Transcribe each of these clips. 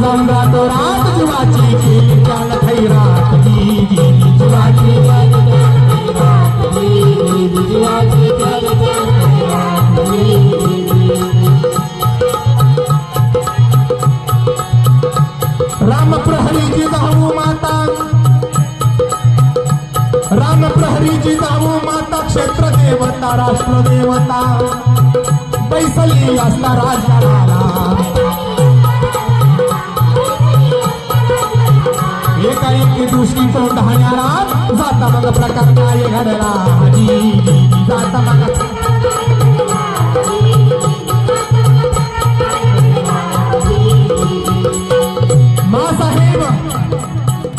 जाऊन जातो रात जीवाची गेली त्याला थै रात गेली जीवाची राम प्रहरीची जाऊ माता. राम प्रहरीची जाऊ माता क्षेत्र देवता राष्ट्र देवता बैसली असता राजाला दृष्टी ढाण्याला जाता मग प्रकार काय घडला जाता मग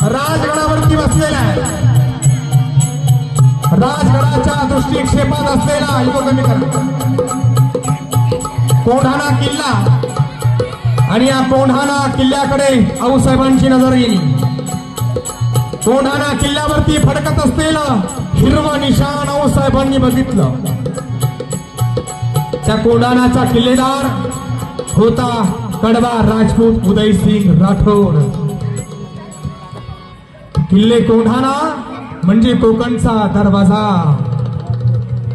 राजगडावरती बसलेला आहे राजगडाच्या दृष्टिक्षेपात असलेला युवक कमी करा किल्ला. आणि या कोंढाणा किल्ल्याकडे आऊसाहेबांची नजर गेली. कोढाणा किल्ल्यावरती फडकत असलेलं हिरवं निशाण आऊसाहेबांनी बघितलं. त्या कोढाणाचा किल्लेदार होता कडवा राजपूत उदयसिंग राठोड. किल्ले कोढाणा म्हणजे कोकणचा दरवाजा.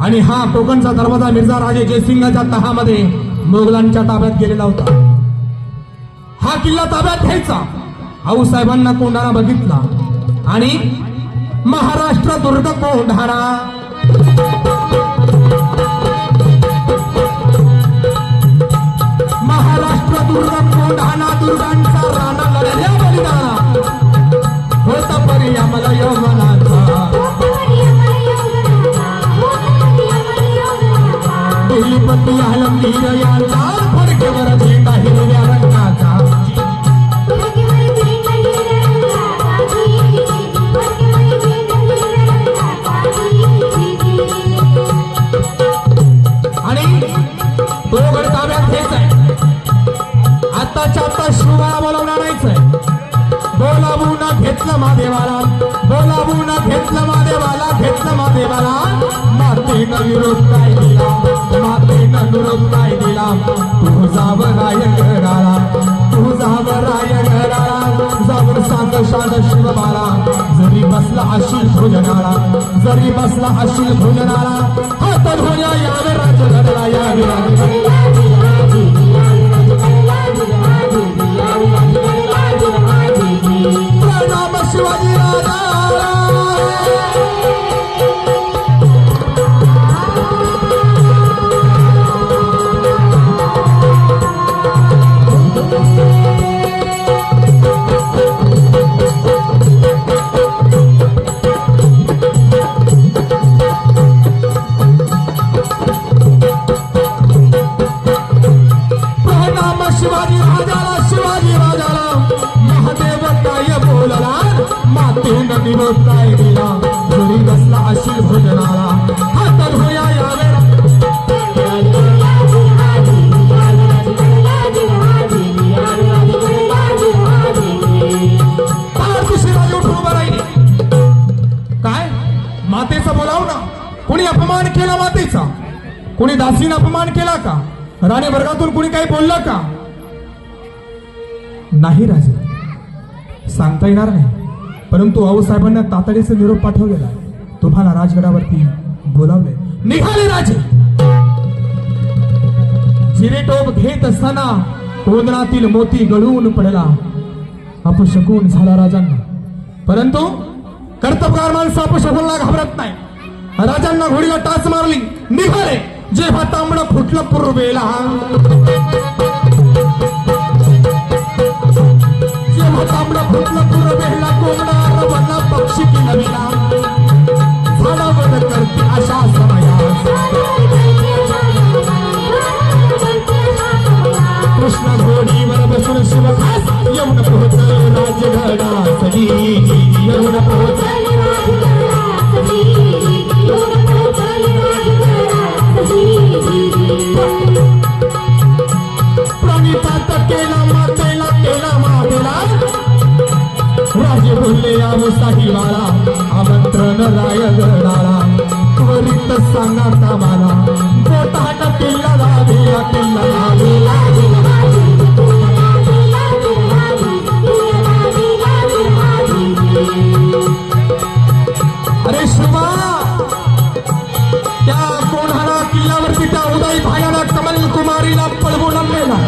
आणि हा कोकणचा दरवाजा मिर्झा राजे जयसिंगाच्या तहामध्ये मोगलांच्या ताब्यात गेलेला होता. हा किल्ला ताब्यात घ्यायचा. आऊसाहेबांना कोंढाणा बघितला. आणि महाराष्ट्र दुर्ग कोंढाणा महाराष्ट्र दुर्ग कोंढाणा दुर्गांचा राणा लढल्या बलिदाना. होता परी आम्हाला यवनाचा. दिलीपती आलमगीर यांचा आताच्या आता शिवबाला बोलावून बोलावू ना घेतलं महादेवाला. बोलावू ना घेतलं महादेवाला घेतलं महादेवाला. मातेनं निरोप काय दिला? मातेनं निरोप काय दिला? तू जाव राय घराला. तू जाव राय घराला. जाऊन सांग शांत शिवबाला. जरी बसला अशील भोजनाला जरी बसला अशील भोजनाला हात धुण्या यावे राजगडला यावे राजगडला. कुणी दासीन अपमान केला का? राणे वर्गातून कुणी काही बोललं का? नाही राजे. सांगता येणार नाही. परंतु आऊसाहेबांना तातडीचा निरोप पाठवलेला. तुम्हाला राजगडावरती बोलावले. निघाले राजे. जिरेटोप घेत असताना कोंदणातील मोती गळून पडला. अपशकून झाला राजांना. परंतु कर्तबगार माणसं अपशकूनला घाबरत नाही राजांना घोडीला टाच मारली. निघाले. जेव्हा तांबड फुटलं पूर्वेला. जेव्हा तांबड फुटलं पूर्वेला कोंबडा रवला सांगा मला बोटाट पिल्ला लावेला पिल्ला अरे शुभा त्या कोणाला किल्ल्यावरती त्या उदय भायाला कमल कुमारीला पळवून आणलेला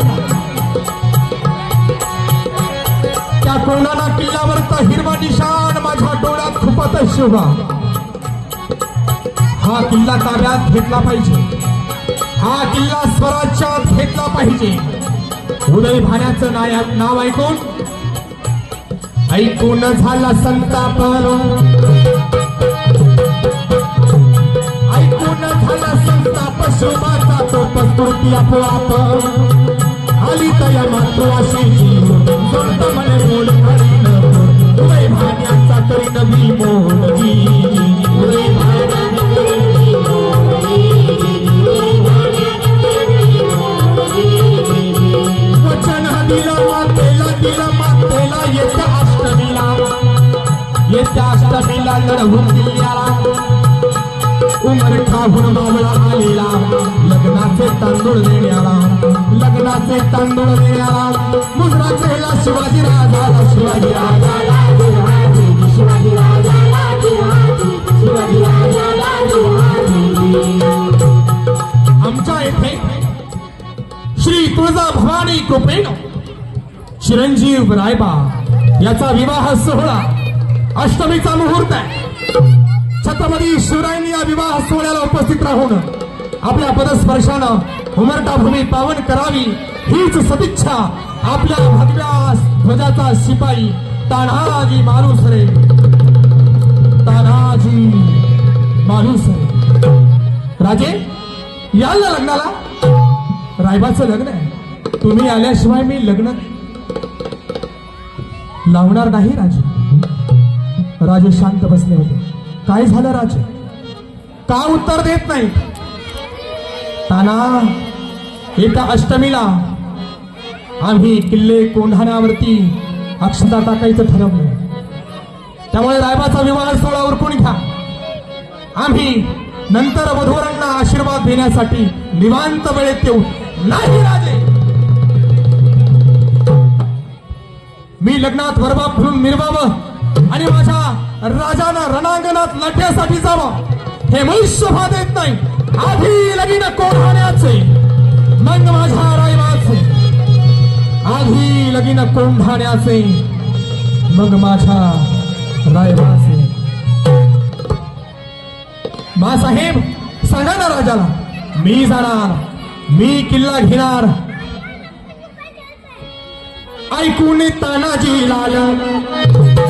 त्या कोणाला किल्ल्यावरचा हिरवा निशाण माझ्या डोळ्यात खुपत शोभा हा किल्ला ताब्यात घेतला पाहिजे. हा किल्ला स्वराज्यात घेतला पाहिजे. उदय भाण्याचं नायक नाव ऐकून ऐकून झाला संताप. ऐकून झाला संताप. शोभाचा तो पस्तुरती आपोआप. आली तया मात्र अशी संत म्हणे मोड करीन उदय भाण्याचा तरी नवी मोडगी अष्टमीला उमर खाहून मावळा आलेला. लग्नाचे तांदूळ देण्याला. लग्नाचे तांदूळ देण्याला. मुजरा केला शिवाजी राजाला. शिवाजी राजाला शिवाजी राजाला शिवाजी राजाला आमच्या येथे श्री तुळजा भवानी कृपेण चिरंजीव रायबा याचा विवाह सोहळा अष्टमीचा मुहूर्त आहे. छत्रपती शिवरायांनी या विवाह सोहळ्याला उपस्थित राहून आपल्या पदस्पर्शानं उमरटा भूमी पावन करावी हीच सदिच्छा आपल्या भगव्या ध्वजाचा शिपाई तानाजी माणूस रे तानाजी माणूस रे राजे याल ना लग्नाला? रायबाचं लग्न आहे. तुम्ही आल्याशिवाय मी लग्न लावणार नाही राजे. राजे शांत बसले होते. काय झालं राजे? का उत्तर देत नाही ताना येत्या अष्टमीला आम्ही किल्ले कोंढाण्यावरती अक्षता टाकायचं ठरवलं त्यामुळे रायबाचा विवाह सोहळा उरकून घ्या? आम्ही नंतर वधूरांना आशीर्वाद देण्यासाठी निवांत वेळेत येऊ. नाही राजे! मी लग्नात वरबा म्हणून मिरवावं. आणि माझ्या राजानं रणांगणात लढण्यासाठी जावं. हे मी शोभा देत नाही. आधी लगीन कोंढाण्याचे मग माझ्या रायबाचे. आधी लगीन कोंढाण्याचे मग माझ्या रायबाचे. बाळासाहेब सांगा ना राजाला. मी जाणार. मी किल्ला घेणार. ऐकून तानाजी लाल.